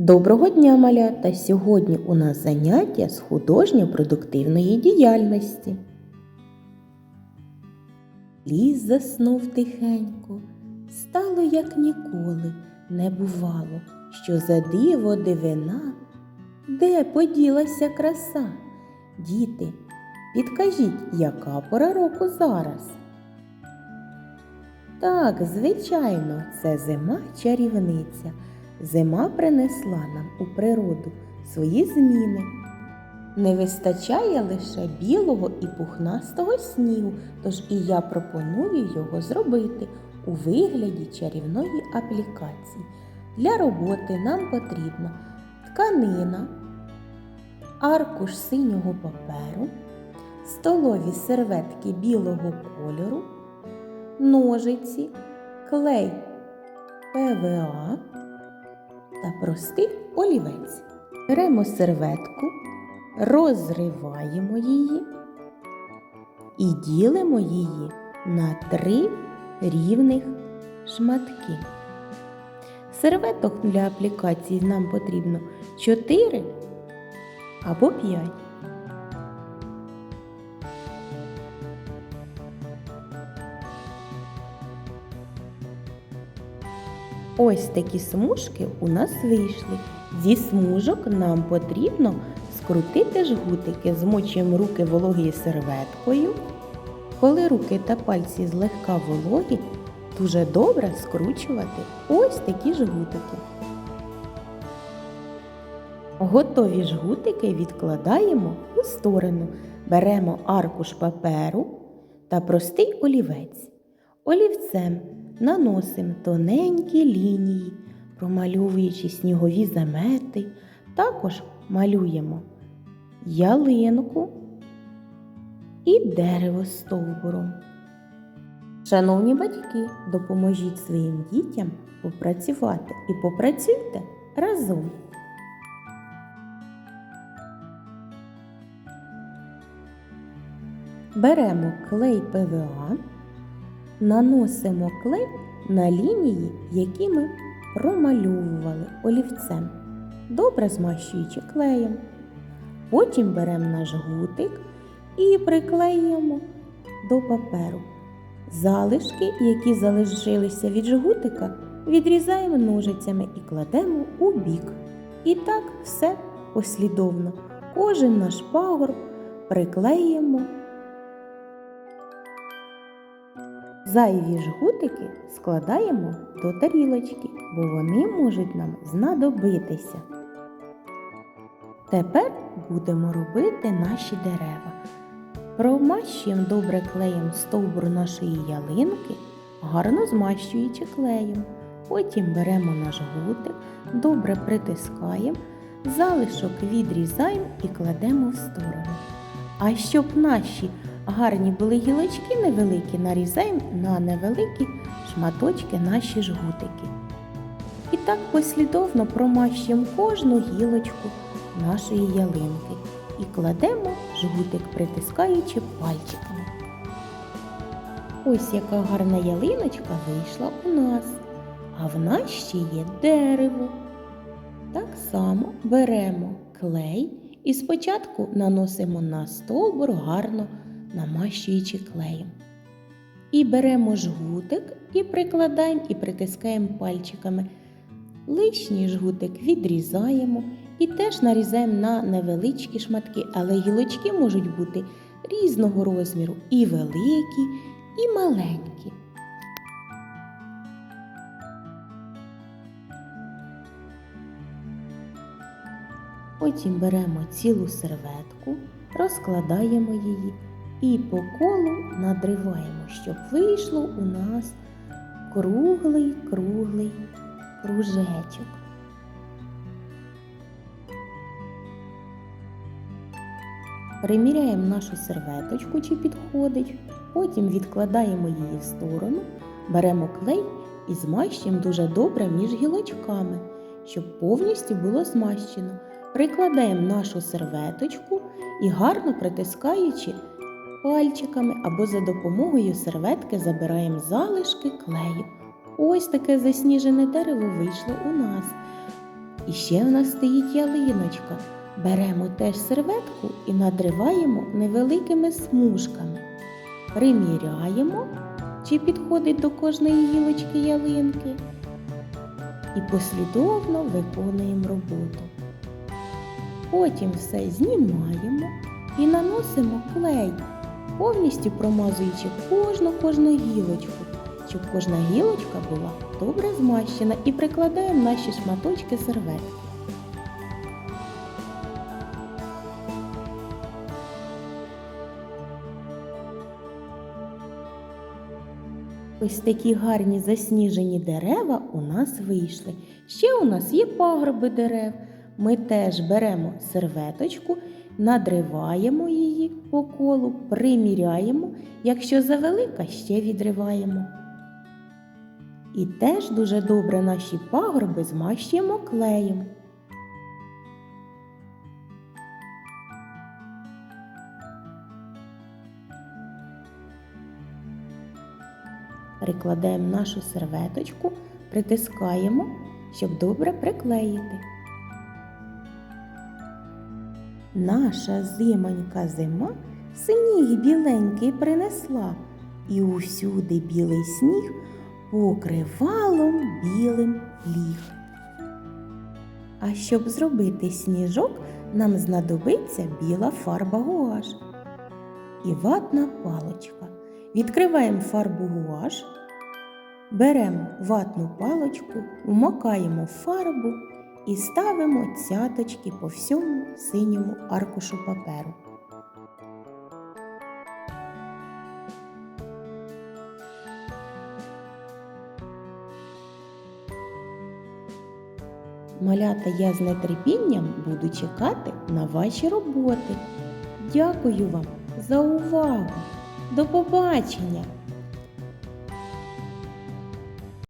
Доброго дня, малята! Сьогодні у нас заняття з художньо-продуктивної діяльності. Ліс заснув тихенько, стало, як ніколи, не бувало, що за диво дивина, де поділася краса? Діти, підкажіть, яка пора року зараз? Так, звичайно, це зима чарівниця. Зима принесла нам у природу свої зміни. Не вистачає лише білого і пухнастого снігу, тож і я пропоную його зробити у вигляді чарівної аплікації. Для роботи нам потрібна тканина, аркуш синього паперу, столові серветки білого кольору, ножиці, клей ПВА та простий олівець. Беремо серветку, розриваємо її і ділимо її на три рівних шматки. Серветок для аплікації нам потрібно 4 або 5. Ось такі смужки у нас вийшли. Зі смужок нам потрібно скрутити жгутики, змочуємо руки вологою серветкою. Коли руки та пальці злегка вологі, дуже добре скручувати ось такі жгутики. Готові жгутики відкладаємо у сторону. Беремо аркуш паперу та простий олівець. Олівцем наносимо тоненькі лінії, промальовуючи снігові замети. Також малюємо ялинку і дерево стовбуром. Шановні батьки, допоможіть своїм дітям попрацювати і попрацюйте разом. Беремо клей ПВА, наносимо клей на лінії, які ми промальовували олівцем, добре змащуючи клеєм. Потім беремо наш гутик і приклеюємо до паперу. Залишки, які залишилися від жгутика, відрізаємо ножицями і кладемо у бік. І так все послідовно. Кожен наш пагорб приклеїмо. Зайві жгутики складаємо до тарілочки, бо вони можуть нам знадобитися. Тепер будемо робити наші дерева. Промащуємо добре клеєм стовбур нашої ялинки, гарно змащуючи клеєм. Потім беремо наш гутик, добре притискаємо, залишок відрізаємо і кладемо в сторону. А щоб наші гарні були гілочки невеликі, нарізаємо на невеликі шматочки наші жгутики. І так послідовно промащуємо кожну гілочку нашої ялинки і кладемо жгутик, притискаючи пальчиками. Ось яка гарна ялиночка вийшла у нас, а в нас ще є дерево. Так само беремо клей і спочатку наносимо на стовбур гарно намащуючи клеєм. І беремо жгутик і прикладаємо і притискаємо пальчиками. Лишній жгутик відрізаємо і теж нарізаємо на невеличкі шматки, але гілочки можуть бути різного розміру і великі, і маленькі. Потім беремо цілу серветку, розкладаємо її і по колу надриваємо, щоб вийшло у нас круглий круглий кружечок. Приміряємо нашу серветочку, чи підходить, потім відкладаємо її в сторону, беремо клей і змащуємо дуже добре між гілочками, щоб повністю було змащено. Прикладаємо нашу серветочку і гарно притискаючи пальчиками або за допомогою серветки забираємо залишки клею. Ось таке засніжене дерево вийшло у нас. І ще в нас стоїть ялиночка. Беремо теж серветку і надриваємо невеликими смужками. Приміряємо, чи підходить до кожної гілочки ялинки. І послідовно виконуємо роботу. Потім все знімаємо і наносимо клей, повністю промазуючи кожну кожну гілочку, щоб кожна гілочка була добре змащена і прикладаємо наші шматочки серветки. Ось такі гарні засніжені дерева у нас вийшли. Ще у нас є пагорби дерев. Ми теж беремо серветочку, надриваємо її по колу, приміряємо. Якщо завелика, ще відриваємо. І теж дуже добре наші пагорби змащуємо клеєм. Прикладаємо нашу серветочку, притискаємо, щоб добре приклеїти. Наша зимонька зима сніг біленький принесла, і усюди білий сніг покривалом білим ліг. А щоб зробити сніжок, нам знадобиться біла фарба гуаш і ватна палочка. Відкриваємо фарбу гуаш, беремо ватну палочку, вмокаємо фарбу і ставимо цяточки по всьому синьому аркушу паперу. Малята, я з нетерпінням буду чекати на ваші роботи. Дякую вам за увагу! До побачення!